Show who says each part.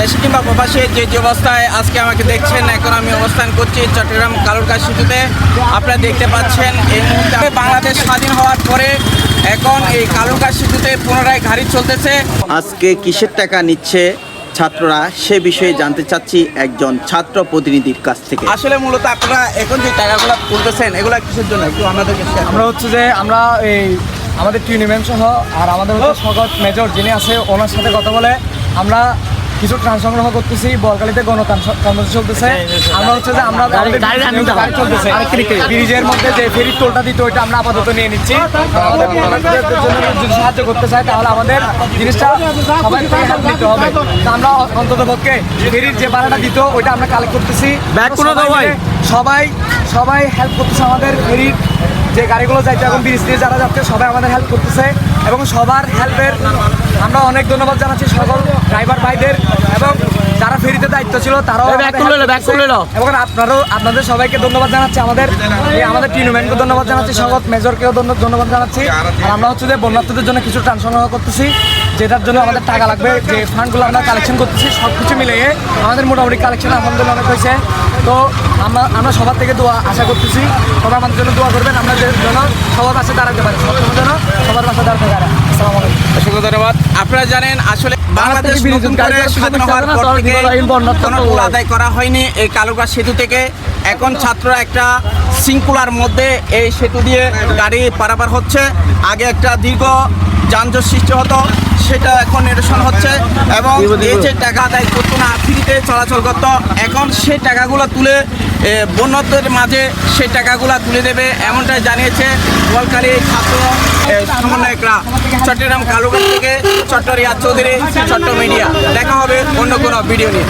Speaker 1: দেশে কিংবা প্রবাসে যে যে অবস্থায় আজকে আমাকে দেখছেন এখন আমি অবস্থান করছি চট্টগ্রাম কালুরকার সেতুতে আপনারা দেখতে পাচ্ছেন এই মুহূর্তে বাংলাদেশ স্বাধীন হওয়ার পরে এখন এই কালুরকার সেতুতে পুনরায় গাড়ি চলতেছে।
Speaker 2: আজকে কিসের টাকা নিচ্ছে ছাত্ররা সে বিষয়ে জানতে চাচ্ছি একজন ছাত্র প্রতিনিধির কাছ থেকে।
Speaker 1: আসলে মূলত আপনারা এখন যে টাকাগুলো তুলতেছেন এগুলো কিসের জন্য? একটু share
Speaker 3: আমরা হচ্ছে যে আমরা এই আমাদের টিউনিম্যান সহ আর আমাদের হচ্ছে স্বগত মেজর যিনি আছে ওনার সাথে কথা বলে আমরা কিছু ত্রাণ সংগ্রহ করতেছি বলকালিতে গণতান্ত্র চলতেছে। আমরা হচ্ছে যে আমরা চলতেছে। ব্রিজের মধ্যে যে ফেরির টোলটা দিতে ওইটা আমরা আপাতত নিয়ে নিচ্ছি। আমাদের যদি সাহায্য করতে চাই তাহলে আমাদের জিনিসটা সবাই নিতে হবে। আমরা অন্তত পক্ষে ফেরির যে ভাড়াটা দিত ওইটা আমরা কালেক্ট করতেছি। সবাই সবাই সবাই হেল্প করতেছে আমাদের ফেরির যে গাড়িগুলো যাইতে এখন ব্রিজ দিয়ে যারা যাচ্ছে সবাই আমাদের হেল্প করতেছে এবং সবার হেল্পের আমরা অনেক ধন্যবাদ জানাচ্ছি সকল ড্রাইভার ভাইদের এবং যারা ফেরিতে দায়িত্ব ছিল তারাও। এবং আপনারও আপনাদের সবাইকে ধন্যবাদ জানাচ্ছি আমাদের আমাদের টিনুম্যানকে ধন্যবাদ জানাচ্ছি সগত মেজরকেও ধন্য- ধন্যবাদ জানাচ্ছি আর আমরা হচ্ছে যে বন্যার্থীদের জন্য কিছু ট্রান সংগ্রহ করতেছি যেটার জন্য আমাদের টাকা লাগবে যে ফান্ডগুলো আমরা কালেকশন করতেছি সব কিছু মিলিয়ে আমাদের মোটামুটি কালেকশন আলহামদুলিল্লাহ অনেক হয়েছে। তো আমরা আমরা সবার থেকে দোয়া আশা করতেছি সবাই আমাদের জন্য দোয়া করবেন আমরা যেন সবার পাশে দাঁড়াতে পারি সবসময় যেন সবার পাশে দাঁড়াতে পারে। আসসালামু আলাইকুম।
Speaker 1: অসংখ্য ধন্যবাদ। আপনারা জানেন আসলে বাংলাদেশ নতুন করে স্বাধীন হওয়ার পর থেকে কোনো। আদায় করা হয়নি এই কালুকা সেতু থেকে। এখন ছাত্ররা একটা শৃঙ্খলার মধ্যে এই সেতু দিয়ে গাড়ি পারাপার হচ্ছে। আগে একটা দীর্ঘ যানজট সৃষ্টি হতো সেটা এখন নিরসন হচ্ছে এবং এই যে টাকা আদায় করতো না ফ্রিতে চলাচল করতো এখন সেই টাকাগুলো তুলে বন্যদের মাঝে সেই টাকাগুলো তুলে দেবে এমনটাই জানিয়েছে বলকারী ছাত্র সমন্বয়করা। চট্টগ্রাম কালুঘাট থেকে চট্টরিয়া চৌধুরী চট্ট মিডিয়া দেখা হবে অন্য কোনো ভিডিও নিয়ে।